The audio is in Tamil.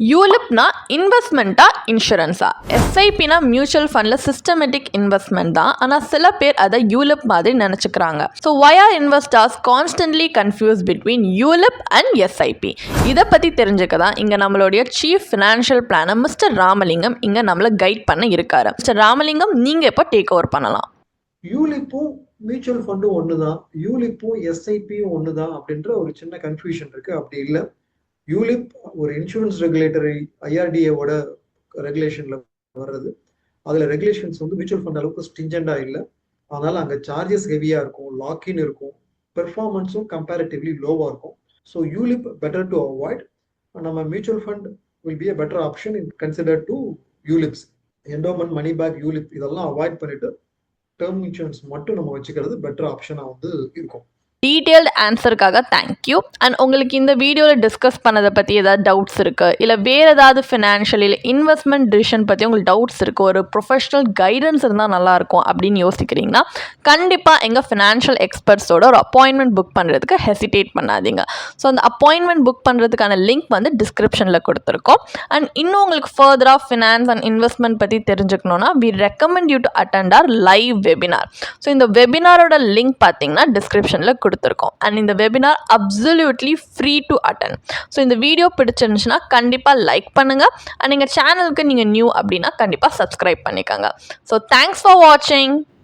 யூலிப்னா இன்வெஸ்ட்மெண்ட்டா இன்சூரன்ஸா எஸ்ஐபினா மியூச்சுவல் ஃபண்டில் சிஸ்டமேட்டிக் இன்வெஸ்ட்மெண்ட் தான். ஆனால் சில பேர் அதை யூலிப் மாதிரி நினச்சிக்கிறாங்க. So why are investors constantly confuse between ULIP and SIP இதை பற்றி தெரிஞ்சுக்க தான் இங்கே நம்மளுடைய chief financial planner mister Ramalingam இங்கே நம்மளை கைட் பண்ண இருக்காரு. மிஸ்டர் ராமலிங்கம் நீங்கள் இப்போ டேக் ஓவர் பண்ணலாம். யூலிப்பும் மியூச்சுவல் ஃபண்டும் ஒன்று தான் யூலிப்பும் எஸ்ஐபியும் ஒன்று தான் அப்படின்ற ஒரு சின்ன கன்ஃபியூஷன் இருக்குது அப்படி இல்லை. யூலிப் ஒரு இன்சூரன்ஸ் ரெகுலேட்டரி ஐஆர்டிஏவோட ரெகுலேஷன்ல வர்றது. அதுல ரெகுலேஷன்ஸ் வந்து மியூச்சுவல் ஃபண்ட் அளவுக்கு ஸ்டிஞ்சண்டா இல்லை. அதனால அங்க சார்ஜஸ் ஹெவியா இருக்கும் லாக்இன் இருக்கும் பெர்ஃபார்மன்ஸும் கம்பேரிட்டிவ்லி லோவா இருக்கும். So ULIP better to avoid நம்ம mutual fund will be a better option in consider to ULIPs endowment money back ULIP இதெல்லாம் அவாய்ட் பண்ணிட்டு டேர்ம் இன்சூரன்ஸ் மட்டும் நம்ம வச்சுக்கிறது பெட்டர் ஆப்ஷனாக வந்து இருக்கும். டீட்டெயில்டு ஆன்சருக்காக தேங்க்யூ அண்ட் உங்களுக்கு இந்த வீடியோவில் டிஸ்கஸ் பண்ணதை பற்றி ஏதாவது டவுட்ஸ் இருக்குது இல்லை வேறு ஏதாவது ஃபினான்ஷியல் இல்லை இன்வெஸ்ட்மெண்ட் டிசிஷன் பற்றி உங்களுக்கு டவுட்ஸ் இருக்குது ஒரு ப்ரொஃபஷனல் கைடன்ஸ் இருந்தால் நல்லாயிருக்கும் அப்படின்னு யோசிக்கிறீங்கன்னா கண்டிப்பாக எங்கள் ஃபினான்ஷியல் எக்ஸ்பர்ட்ஸோட ஒரு அப்பாயின்மெண்ட் புக் பண்ணுறதுக்கு ஹெசிடேட் பண்ணாதீங்க. ஸோ அந்த அப்பாயின்மெண்ட் புக் பண்ணுறதுக்கான லிங்க் வந்து டிஸ்கிரிப்ஷனில் கொடுத்துருக்கோம். அண்ட் இன்னும் உங்களுக்கு ஃபர்தராக ஃபினான்ஸ் அண்ட் இன்வெஸ்ட்மெண்ட் பற்றி தெரிஞ்சுக்கணுன்னா we recommend you to attend our live webinar so இந்த வெபினாரோட லிங்க் பார்த்தீங்கன்னா டிஸ்கிரிப்ஷனில் கொடுத்துருக்கோம். அண்ட் இந்த webinar absolutely free to attend so இந்த வீடியோ பிடிச்சிருந்துச்சுன்னா கண்டிப்பாக லைக் பண்ணுங்கள் அண்ட் எங்கள் சேனலுக்கு நீங்கள் நியூ அப்படின்னா கண்டிப்பாக சப்ஸ்கிரைப் பண்ணிக்கோங்க. ஸோ தேங்க்ஸ் ஃபார் வாட்சிங்